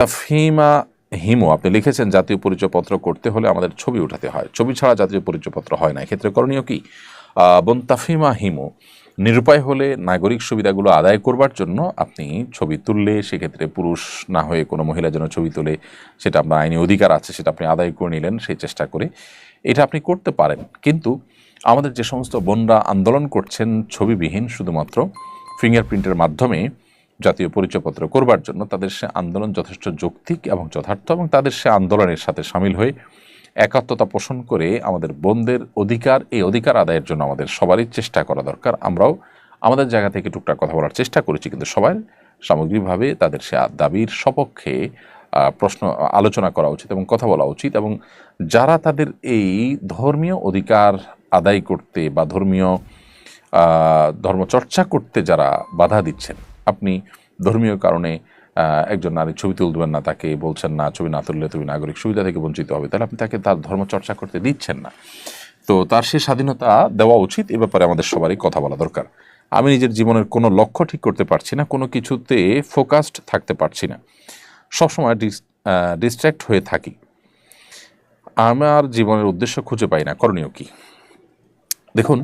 তাফহিমা হিমো, আপনি লিখেছেন, জাতীয় পরিচয়পত্র করতে হলে আমাদের ছবি উঠাতে হয়। ছবি ছাড়া জাতীয় পরিচয়পত্র হয় না। এক্ষেত্রে করণীয় কি? বোন তাফহিমা হিমো, নিরুপায় হলে নাগরিক সুবিধাগুলো আদায় করবার জন্য আপনি ছবি তুললে, সেক্ষেত্রে পুরুষ না হয়ে কোনো মহিলা যেন ছবি তুলে, সেটা আপনার আইনি অধিকার আছে, সেটা আপনি আদায় করে নিলেন, সেই চেষ্টা করে এটা আপনি করতে পারেন। কিন্তু আমাদের যে সমস্ত বোনরা আন্দোলন করছেন, ছবিবিহীন শুধুমাত্র ফিঙ্গারপ্রিন্টের মাধ্যমে জাতীয় পরিচয়পত্র করবার জন্য তাদের সে আন্দোলন যথেষ্ট যৌক্তিক এবং যথার্থ এবং তাদের সে আন্দোলনের সাথে সামিল হয়ে একাত্মতা পোষণ করে আমাদের বোনদের অধিকার, এই অধিকার আদায়ের জন্য আমাদের সবারই চেষ্টা করা দরকার। আমরাও আমাদের জায়গা থেকে টুকটাক কথা বলার চেষ্টা করেছি, কিন্তু সবাই সামগ্রিকভাবে তাদের সে দাবির সপক্ষে প্রশ্ন, আলোচনা করা উচিত এবং কথা বলা উচিত এবং যারা তাদের এই ধর্মীয় অধিকার আদায় করতে বা ধর্মীয় ধর্মচর্চা করতে যারা বাধা দিচ্ছেন আপনি ধর্মীয় কারণে একজন নারী ছবি তুলবেন না, তাকে বলছেন না, ছবি না তুললে তুমি নাগরিক সুবিধা থেকে বঞ্চিত হবে। তাহলে আপনি তাকে তার ধর্মচর্চা করতে দিচ্ছেন না। তো তার সে স্বাধীনতা দেওয়া উচিত, এ ব্যাপারে আমাদের সবারই কথা বলা দরকার। আমি নিজের জীবনের কোনো লক্ষ্য ঠিক করতে পারছি না, কোনো কিছুতে ফোকাসড থাকতে পারছি না। সবসময় ডিস ডিস্ট্র্যাক্ট হয়ে থাকি। আমার জীবনের উদ্দেশ্য খুঁজে পাই না, করণীয় কি? দেখুন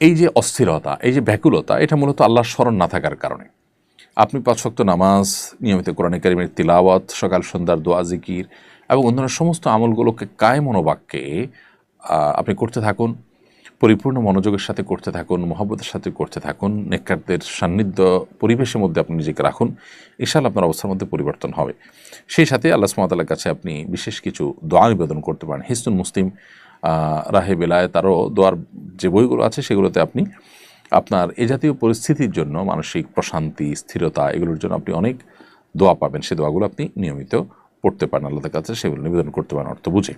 এই যে অস্থিরতা, এই যে ব্যাকুলতা, এটা মূলত আল্লাহর স্মরণ না থাকার কারণে। আপনি পাঁচ ওয়াক্ত নামাজ, নিয়মিত কোরআন কারিমের তিলাওয়াত, সকাল সন্ধ্যার দোয়া, জিকির এবং অন্যান্য সমস্ত আমলগুলোকে কায় মনোবাক্যে আপনি করতে থাকুন। পরিপূর্ণ মনোযোগের সাথে করতে থাকুন, মহব্বতের সাথে করতে থাকুন, নেককারদের সান্নিধ্য পরিবেশের মধ্যে আপনি নিজেকে রাখুন। ইনশাআল্লাহ আপনার অবস্থার মধ্যে পরিবর্তন হবে। সেই সাথে আল্লাহ সুমতাল্লার কাছে আপনি বিশেষ কিছু দোয়া নিবেদন করতে পারেন। হিসনুল মুসলিম রাহে বেলায় তারও দোয়ার যে বইগুলো আছে সেগুলোতে আপনি আপনার এ জাতীয় পরিস্থিতির জন্য মানসিক প্রশান্তি, স্থিরতা এগুলোর জন্য আপনি অনেক দোয়া পাবেন। সে দোয়াগুলো আপনি নিয়মিত পড়তে পারেন। আল্লাহর কাছে সেগুলো নিবেদন করতে পারেন অর্থ বুঝে।